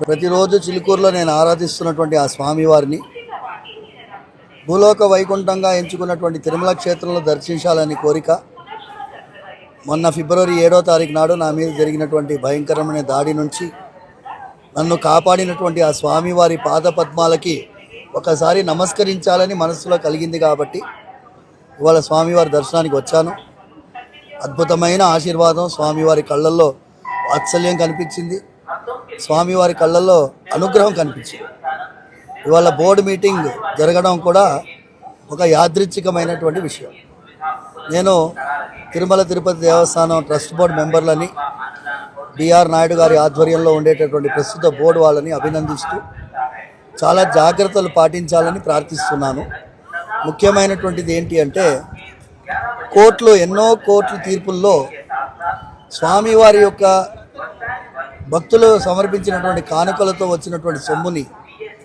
ప్రతిరోజు చిలుకూరులో నేను ఆరాధిస్తున్నటువంటి ఆ స్వామివారిని భూలోక వైకుంఠంగా ఎంచుకున్నటువంటి తిరుమల క్షేత్రంలో దర్శించాలని కోరిక. మొన్న ఫిబ్రవరి ఏడో తారీఖు నాడు నా మీద జరిగినటువంటి భయంకరమైన దాడి నుంచి నన్ను కాపాడినటువంటి ఆ స్వామివారి పాద పద్మాలకి ఒకసారి నమస్కరించాలని మనసులో కలిగింది కాబట్టి ఇవాళ స్వామివారి దర్శనానికి వచ్చాను. అద్భుతమైన ఆశీర్వాదం స్వామివారి కళ్ళల్లో వాత్సల్యం కనిపించింది. స్వామివారి కళ్ళల్లో అనుగ్రహం కనిపించింది. ఇవాళ బోర్డు మీటింగ్ జరగడం కూడా ఒక యాదృచ్ఛికమైనటువంటి విషయం. నేను తిరుమల తిరుపతి దేవస్థానం ట్రస్ట్ బోర్డు మెంబర్లని బిఆర్ నాయుడు గారి ఆధ్వర్యంలో ఉండేటటువంటి ప్రస్తుత బోర్డు వాళ్ళని అభినందిస్తూ చాలా జాగ్రత్తలు పాటించాలని ప్రార్థిస్తున్నాను. ముఖ్యమైనటువంటిది ఏంటి అంటే కోర్టులో ఎన్నో కోర్టు తీర్పుల్లో స్వామివారి యొక్క భక్తులు సమర్పించినటువంటి కానుకలతో వచ్చినటువంటి సొమ్ముని